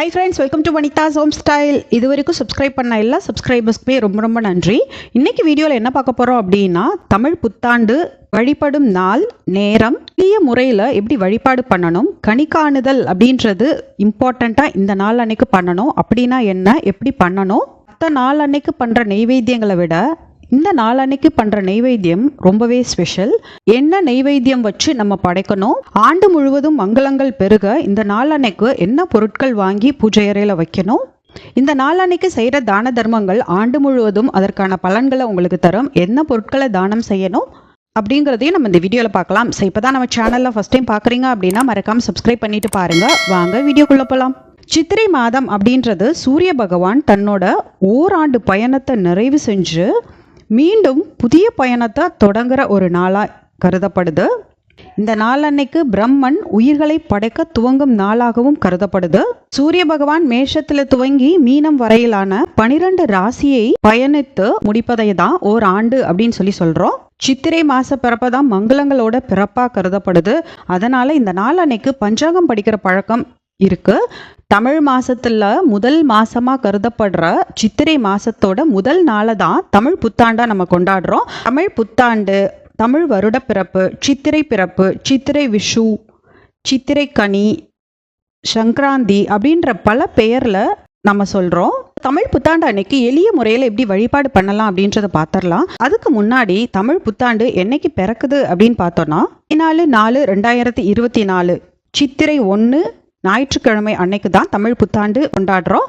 Hi friends welcome to Vanitha's home style இது வரைக்கும் subscribe பண்ண எல்லா சப்ஸ்கிரைபர்ஸ்க்குமே ரொம்ப ரொம்ப நன்றி. இன்றைக்கி வீடியோவில் என்ன பார்க்க போகிறோம் அப்படின்னா தமிழ் புத்தாண்டு வழிபடும் நாள் நேரம் தீய முறையில் எப்படி வழிபாடு பண்ணணும் கணிக்காணுதல் அப்படின்றது இம்பார்ட்டண்ட்டாக இந்த நாள் அன்னைக்கு பண்ணணும் அப்படின்னா என்ன எப்படி பண்ணணும் மற்ற நாள் அன்னைக்கு பண்ணுற நெய்வேத்தியங்களை விட இந்த நாளன்னைக்கு பண்ற நெய்வேத்தியம் ரொம்பவே ஸ்பெஷல் என்ன நெய்வேத்தியம் வச்சு நம்ம படைக்கணும்? ஆண்டு முழுவதும் மங்களங்கள் பெருக இந்த நாளன்னைக்கு என்ன பொருட்கள் வாங்கி பூஜை அறையில வைக்கணும்? இந்த நாளன்னைக்கு செய்கிற தான தர்மங்கள் ஆண்டு முழுவதும் அதற்கான பலன்களை உங்களுக்கு தரும். என்ன பொருட்களை தானம் செய்யணும்? அப்படிங்கிறதையும் நம்ம இந்த வீடியோவில் பார்க்கலாம். ஸோ இப்போ தான் நம்ம சேனலில் ஃபஸ்ட் டைம் பார்க்குறீங்க அப்படின்னா மறக்காமல் சப்ஸ்கிரைப் பண்ணிட்டு பாருங்கள் வாங்க வீடியோக்குள்ளே போகலாம் சித்திரை மாதம் அப்படின்றது சூரிய பகவான் தன்னோட ஓராண்டு பயணத்தை நிறைவு செஞ்சு மீண்டும் புதிய பயணத்தை தொடங்குற ஒரு நாளாக கருதப்படுது. இந்த நாளன்னைக்கு பிரம்மன் உயிர்களை படைக்க துவங்கும் நாளாகவும் கருதப்படுது. சூரிய பகவான் மேஷத்துல துவங்கி மீனம் வரையிலான பனிரெண்டு ராசியை பயணித்து முடிப்பதை தான் ஓர் ஆண்டு அப்படின்னு சொல்லி சொல்றோம். சித்திரை மாச பிறப்பதான் மங்களங்களோட பிறப்பா கருதப்படுது. அதனால இந்த நாள் அன்னைக்கு பஞ்சாங்கம் படிக்கிற பழக்கம் இருக்கு. தமிழ் மாசத்துல முதல் மாசமா கருதப்படுற சித்திரை மாசத்தோட முதல் நாளை தான் தமிழ் புத்தாண்டா நம்ம கொண்டாடுறோம். தமிழ் புத்தாண்டு தமிழ் வருட பிறப்பு சித்திரை பிறப்பு சித்திரை விஷு சித்திரை கனி சங்கராந்தி அப்படின்ற பல பெயர்ல நம்ம சொல்றோம். தமிழ் புத்தாண்டு அன்னைக்கு எளிய முறையில் எப்படி வழிபாடு பண்ணலாம் அப்படின்றத பார்த்துடலாம் அதுக்கு முன்னாடி தமிழ் புத்தாண்டு என்னைக்கு பிறக்குது அப்படின்னு பார்த்தோம்னா பதினாலு நாலு ரெண்டாயிரத்தி இருபத்தி நாலு சித்திரை ஒன்று ஞாயிற்றுக்கிழமை அன்னைக்கு தான் தமிழ் புத்தாண்டு கொண்டாடுறோம்.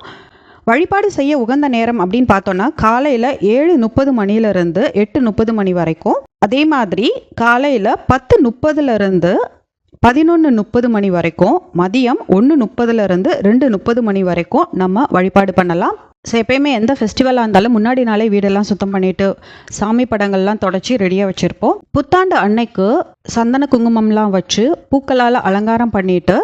வழிபாடு செய்ய உகந்த நேரம் அப்படின்னு பார்த்தோன்னா காலையில் ஏழு முப்பது மணிலேருந்து எட்டு முப்பது மணி வரைக்கும். அதே மாதிரி காலையில் பத்து முப்பதுலேருந்து பதினொன்று முப்பது மணி வரைக்கும் மதியம் ஒன்று முப்பதுலேருந்து ரெண்டு முப்பது மணி வரைக்கும் நம்ம வழிபாடு பண்ணலாம். ஸோ எப்பயுமே எந்த ஃபெஸ்டிவலாக இருந்தாலும் முன்னாடி நாளே வீடெல்லாம் சுத்தம் பண்ணிட்டு சாமி படங்கள்லாம் தொடச்சி ரெடியாக வச்சுருப்போம். புத்தாண்டு அன்னைக்கு சந்தன குங்குமம்லாம் வச்சு பூக்களால் அலங்காரம் பண்ணிட்டு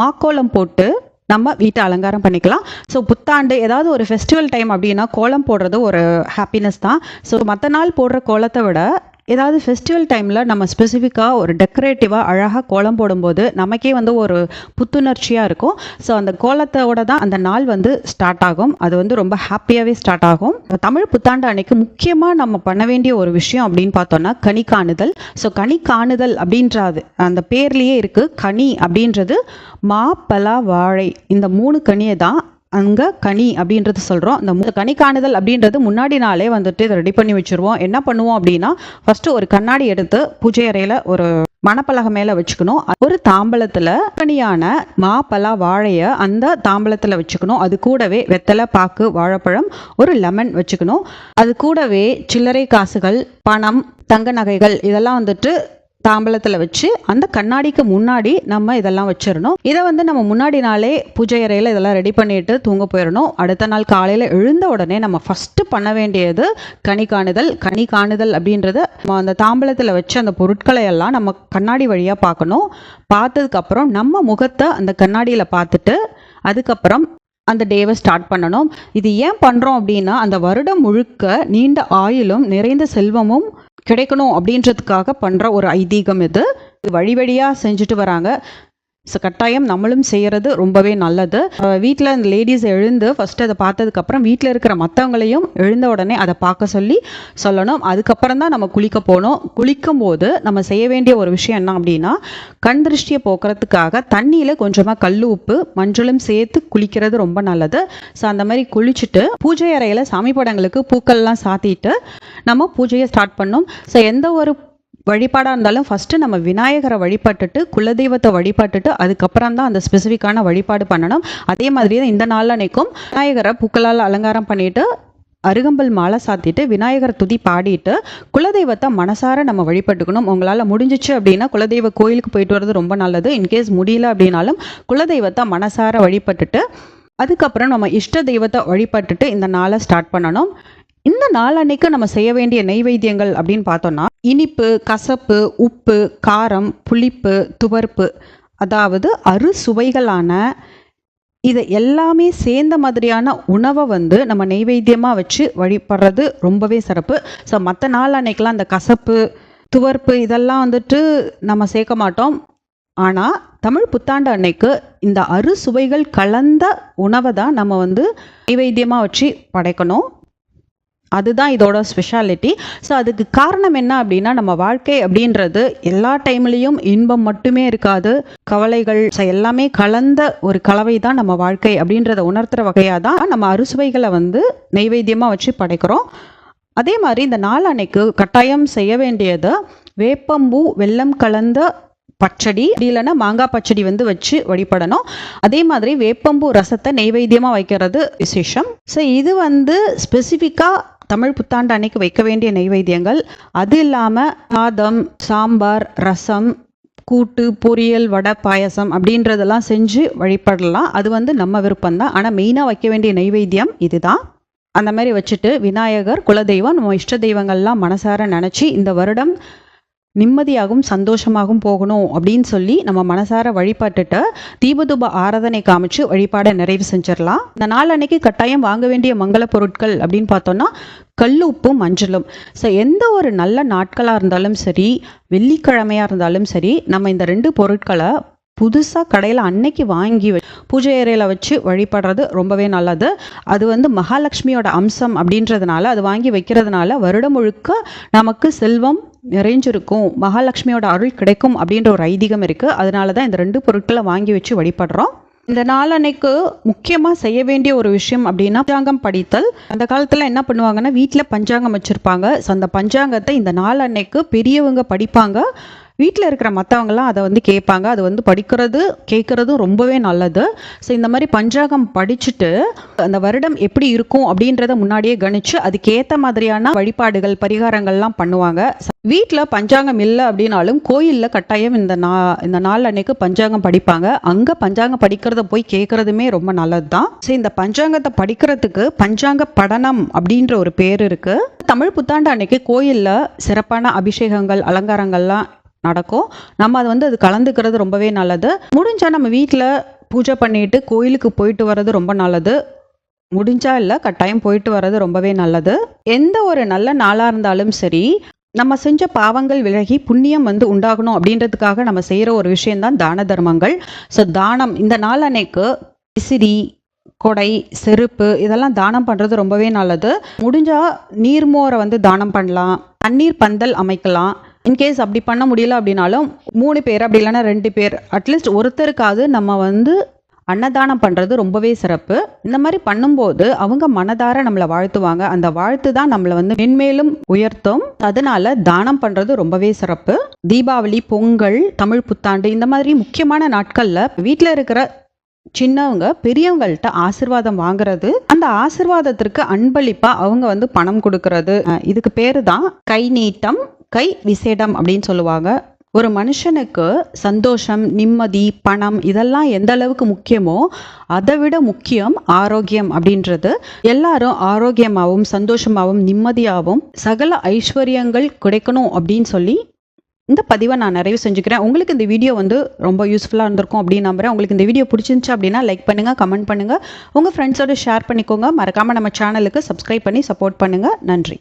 மாக்கோலம் போட்டு நம்ம வீட்டை அலங்காரம் பண்ணிக்கலாம். ஸோ புத்தாண்டு ஏதாவது ஒரு ஃபெஸ்டிவல் டைம் அப்படின்னா கோலம் போடுறது ஒரு ஹாப்பினஸ் தான். ஸோ மற்ற நாள் போடுற கோலத்தை விட ஏதாவது ஃபெஸ்டிவல் டைமில் நம்ம ஸ்பெசிஃபிக்காக ஒரு டெக்கரேட்டிவாக அழகாக கோலம் போடும்போது நமக்கே வந்து ஒரு புத்துணர்ச்சியாக இருக்கும். ஸோ அந்த கோலத்தோட தான் அந்த நாள் வந்து ஸ்டார்ட் ஆகும். அது வந்து ரொம்ப ஹாப்பியாகவே ஸ்டார்ட் ஆகும். தமிழ் புத்தாண்டு அன்னைக்கு முக்கியமாக நம்ம பண்ண வேண்டிய ஒரு விஷயம் அப்படின்னு பார்த்தோம்னா கனி காணுதல். ஸோ கனி காணுதல் அப்படின்றது அந்த பேர்லேயே இருக்குது கனி அப்படின்றது மா பலா வாழை. இந்த மூணு கனியை தான் அங்கே கனி அப்படின்றது சொல்கிறோம் இந்த கனி காணுதல் அப்படின்றது முன்னாடி நாளே வந்துட்டு இதை ரெடி பண்ணி வச்சுருவோம். என்ன பண்ணுவோம் அப்படின்னா ஃபஸ்ட்டு ஒரு கண்ணாடி எடுத்து பூஜை அறையில் ஒரு மணப்பலகை மேலே வச்சுக்கணும். ஒரு தாம்பலத்தில் கனியான மாப்பலா வாழையை அந்த தாம்பலத்தில் வச்சுக்கணும். அது கூடவே வெத்தலை பாக்கு வாழைப்பழம் ஒரு லெமன் வச்சுக்கணும். அது கூடவே சில்லறை காசுகள் பணம் தங்க நகைகள் இதெல்லாம் வந்துட்டு தாம்பலத்தில் வச்சு அந்த கண்ணாடிக்கு முன்னாடி நம்ம இதெல்லாம் வச்சிடணும். இதை வந்து நம்ம முன்னாடி நாளே பூஜை அறையில் இதெல்லாம் ரெடி பண்ணிட்டு தூங்க போயிடணும். அடுத்த நாள் காலையில் எழுந்த உடனே நம்ம ஃபஸ்ட்டு பண்ண வேண்டியது கனி காணுதல் கனி காணுதல் அப்படின்றத நம்ம அந்த தாம்பலத்தில் வச்சு அந்த பொருட்களை எல்லாம் நம்ம கண்ணாடி வழியாக பார்க்கணும். பார்த்ததுக்கப்புறம் நம்ம முகத்தை அந்த கண்ணாடியில் பார்த்துட்டு அதுக்கப்புறம் அந்த டேவை ஸ்டார்ட் பண்ணணும். இது ஏன் பண்ணுறோம் அப்படின்னா அந்த வருடம் முழுக்க நீண்ட ஆயுளும் நிறைந்த செல்வமும் கிடைக்கணும் அப்படின்றதுக்காக பண்ணுற ஒரு ஐதீகம் இது. இது வழி வழியாக செஞ்சுட்டு வராங்க. ஸோ கட்டாயம் நம்மளும் செய்கிறது ரொம்பவே நல்லது. வீட்டில் அந்த லேடிஸ் எழுந்து ஃபஸ்ட்டு அதை பார்த்ததுக்கப்புறம் வீட்டில் இருக்கிற மற்றவங்களையும் எழுந்த உடனே அதை பார்க்க சொல்லி சொல்லணும். அதுக்கப்புறம் தான் நம்ம குளிக்க போகணும். குளிக்கும் போது நம்ம செய்ய வேண்டிய ஒரு விஷயம் என்ன அப்படின்னா கண் திருஷ்டியை போக்குறதுக்காக தண்ணியில் கொஞ்சமாக கல் உப்பு மஞ்சளும் சேர்த்து குளிக்கிறது ரொம்ப நல்லது. ஸோ அந்த மாதிரி குளிச்சுட்டு பூஜை அறையில் சாமி படங்களுக்கு பூக்கள்லாம் சாத்திட்டு நம்ம பூஜையை ஸ்டார்ட் பண்ணோம். ஸோ எந்த ஒரு வழிபாடாக இருந்தாலும் ஃபஸ்ட்டு நம்ம விநாயகரை வழிபட்டுட்டு குலதெய்வத்தை வழிபட்டுட்டு அதுக்கப்புறம் தான் அந்த ஸ்பெசிஃபிக்கான வழிபாடு பண்ணணும். அதே மாதிரி தான் இந்த நாள் அன்னைக்கும் விநாயகரை பூக்களால் அலங்காரம் பண்ணிட்டு அருகம்பல் மாலை சாத்திட்டு விநாயகர் துதி பாடிட்டு குலதெய்வத்தை மனசார நம்ம வழிபட்டுக்கணும். உங்களால் முடிஞ்சிச்சு அப்படின்னா குலதெய்வ கோயிலுக்கு போயிட்டு வர்றது ரொம்ப நல்லது. இன்கேஸ் முடியல அப்படின்னாலும் குலதெய்வத்தை மனசார வழிபட்டுட்டு அதுக்கப்புறம் நம்ம இஷ்ட தெய்வத்தை வழிபட்டுட்டு இந்த நாளை ஸ்டார்ட் பண்ணணும். இந்த நாள் அன்னைக்கு நம்ம செய்ய வேண்டிய நெய்வேத்தியங்கள் அப்படின்னு பார்த்தோம்னா இனிப்பு கசப்பு உப்பு காரம் புளிப்பு துவர்ப்பு அதாவது அறு சுவைகளான இதை எல்லாமே சேர்ந்த மாதிரியான உணவை வந்து நம்ம நெய்வேத்தியமாக வச்சு வழிபடுறது ரொம்பவே சிறப்பு. ஸோ மற்ற நாள் அன்னைக்கெல்லாம் அந்த கசப்பு துவர்ப்பு இதெல்லாம் வந்துட்டு நம்ம சேர்க்க மாட்டோம். ஆனால் தமிழ் புத்தாண்டு அன்னைக்கு இந்த அறு சுவைகள் கலந்த உணவை தான் நம்ம வந்து நைவேத்தியமாக வச்சு படைக்கணும். அதுதான் இதோட ஸ்பெஷாலிட்டி ஸோ அதுக்கு காரணம் என்ன அப்படின்னா நம்ம வாழ்க்கை அப்படின்றது எல்லா டைம்லேயும் இன்பம் மட்டுமே இருக்காது. கவலைகள் ஸோ எல்லாமே கலந்த ஒரு கலவை தான் நம்ம வாழ்க்கை அப்படின்றத உணர்த்துற வகையாக தான் நம்ம அறுசுவைகளை வந்து நெய்வேத்தியமாக வச்சு படைக்கிறோம். அதே மாதிரி இந்த நாள் அன்னைக்கு கட்டாயம் செய்ய வேண்டியது வேப்பம்பூ வெல்லம் கலந்த பச்சடி அப்படி இல்லைன்னா மாங்காய் பச்சடி வந்து வச்சு வழிபடணும். அதே மாதிரி வேப்பம்பூ ரசத்தை நெய்வேத்தியமாக வைக்கிறது விசேஷம். ஸோ இது வந்து ஸ்பெசிஃபிக்காக தமிழ் புத்தாண்டு அன்னைக்கு வைக்க வேண்டிய நெய்வேத்தியங்கள். அது இல்லாமல் சாதம் சாம்பார் ரசம் கூட்டு பொரியல் வடை பாயசம் அப்படின்றதெல்லாம் செஞ்சு வழிபடலாம். அது வந்து நம்ம விருப்பம்தான். ஆனால் மெயினாக வைக்க வேண்டிய நைவேத்தியம் இதுதான். அந்த மாதிரி வச்சுட்டு விநாயகர் குலதெய்வம் நம்ம இஷ்ட தெய்வங்கள்லாம் மனசார நினச்சி இந்த வருடம் நிம்மதியாகவும் சந்தோஷமாகவும் போகணும் அப்படின்னு சொல்லி நம்ம மனசார வழிபட்டுட்டு தீபதூப ஆராதனை காமிச்சு வழிபாடை நிறைவு செஞ்சிடலாம். இந்த நாள் அன்னைக்கு கட்டாயம் வாங்க வேண்டிய மங்கள பொருட்கள் அப்படின்னு பார்த்தோம்னா கல் உப்பும் மஞ்சளும் ஸோ எந்த ஒரு நல்ல நாட்களாக இருந்தாலும் சரி வெள்ளிக்கிழமையாக இருந்தாலும் சரி நம்ம இந்த ரெண்டு பொருட்களை புதுசாக கடையில் அன்னைக்கு வாங்கி பூஜை அறையில் வச்சு வழிபடுறது ரொம்பவே நல்லது. அது வந்து மகாலட்சுமியோட அம்சம் அப்படின்றதுனால அது வாங்கி வைக்கிறதுனால வருடம் முழுக்க நமக்கு செல்வம் நிறைஞ்சிருக்கும் மகாலட்சுமியோட அருள் கிடைக்கும் அப்படின்ற ஒரு ஐதீகம் இருக்குது அதனால தான் இந்த ரெண்டு பொருட்களை வாங்கி வச்சு வழிபடுறோம். இந்த நாளன்னைக்கு முக்கியமாக செய்ய வேண்டிய ஒரு விஷயம் அப்படின்னா பஞ்சாங்கம் படித்தல். அந்த காலத்தில் என்ன பண்ணுவாங்கன்னா வீட்டில் பஞ்சாங்கம் வச்சுருப்பாங்க. ஸோ அந்த பஞ்சாங்கத்தை இந்த நாள் அன்னைக்கு பெரியவங்க படிப்பாங்க. வீட்டில் இருக்கிற மற்றவங்கலாம் அதை வந்து கேட்பாங்க. அது வந்து படிக்கிறது கேட்குறதும் ரொம்பவே நல்லது. ஸோ இந்த மாதிரி பஞ்சாங்கம் படிச்சுட்டு அந்த வருடம் எப்படி இருக்கும் அப்படின்றத முன்னாடியே கணிச்சு அதுக்கேற்ற மாதிரியான வழிபாடுகள் பரிகாரங்கள்லாம் பண்ணுவாங்க. வீட்டில் பஞ்சாங்கம் இல்லை அப்படின்னாலும் கோயிலில் கட்டாயம் இந்த நா இந்த நாள் அன்னைக்கு பஞ்சாங்கம் படிப்பாங்க. அங்கே பஞ்சாங்கம் படிக்கிறத போய் கேட்குறதுமே ரொம்ப நல்லது தான் ஸோ இந்த பஞ்சாங்கத்தை படிக்கிறதுக்கு பஞ்சாங்க படனம் அப்படின்ற ஒரு பேர் இருக்குது தமிழ் புத்தாண்டு அன்னைக்கு கோயிலில் சிறப்பான அபிஷேகங்கள் அலங்காரங்கள்லாம் நடக்கும். நம்ம அது வந்து அது கலந்துக்கிறது ரொம்பவே நல்லது. முடிஞ்சால் நம்ம வீட்டில் பூஜை பண்ணிட்டு கோயிலுக்கு போயிட்டு வர்றது ரொம்ப நல்லது. முடிஞ்சா இல்லை கட்டாயம் போயிட்டு வர்றது ரொம்பவே நல்லது. எந்த ஒரு நல்ல நாளாக இருந்தாலும் சரி நம்ம செஞ்ச பாவங்கள் விலகி புண்ணியம் வந்து உண்டாகணும் அப்படின்றதுக்காக நம்ம செய்கிற ஒரு விஷயம்தான் தான தர்மங்கள். ஸோ தானம் இந்த நாள் அன்னைக்கு விசிறி கொடை செருப்பு இதெல்லாம் தானம் பண்ணுறது ரொம்பவே நல்லது. முடிஞ்சால் நீர்மோரை வந்து தானம் பண்ணலாம். தண்ணீர் பந்தல் அமைக்கலாம். இன்கேஸ் அப்படி பண்ண முடியல அப்படின்னாலும் மூணு பேர் அப்படி இல்லைன்னா ரெண்டு பேர் அட்லீஸ்ட் ஒருத்தருக்காவது நம்ம வந்து அன்னதானம் பண்ணுறது ரொம்பவே சிறப்பு. இந்த மாதிரி பண்ணும்போது அவங்க மனதார நம்மளை வாழ்த்துவாங்க. அந்த வாழ்த்து தான் நம்மளை வந்து மென்மேலும் உயர்த்தும். அதனால தானம் பண்ணுறது ரொம்பவே சிறப்பு. தீபாவளி பொங்கல் தமிழ் புத்தாண்டு இந்த மாதிரி முக்கியமான நாட்களில் வீட்டில் இருக்கிற சின்னவங்க பெரியவங்கள்ட்ட ஆசிர்வாதம் வாங்குறது அந்த ஆசிர்வாதத்திற்கு அன்பளிப்பா அவங்க வந்து பணம் கொடுக்கறது. இதுக்கு பேரு தான் கை நீட்டம் கை விசேடம் அப்படின்னு சொல்லுவாங்க. ஒரு மனுஷனுக்கு சந்தோஷம் நிம்மதி பணம் இதெல்லாம் எந்த அளவுக்கு முக்கியமோ அதை விட முக்கியம் ஆரோக்கியம் அப்படின்றது. எல்லாரும் ஆரோக்கியமாகவும் சந்தோஷமாகவும் நிம்மதியாகவும் சகல ஐஸ்வர்யங்கள் கிடைக்கணும் அப்படின்னு சொல்லி இந்த பதிவை நான் நிறைவு செஞ்சுக்கிறேன். உங்களுக்கு இந்த வீடியோ வந்து ரொம்ப யூஸ்ஃபுல்லாக இருந்திருக்கும் அப்படின்னு நம்புறேன். உங்களுக்கு இந்த வீடியோ பிடிச்சிருந்துச்சு அப்படின்னா லைக் பண்ணுங்கள் கமெண்ட் பண்ணுங்கள் உங்கள் ஃப்ரெண்ட்ஸோட ஷேர் பண்ணிக்கோங்க. மறக்காமல் நம்ம சேனலுக்கு சப்ஸ்கிரைப் பண்ணி சப்போர்ட் பண்ணுங்கள் நன்றி.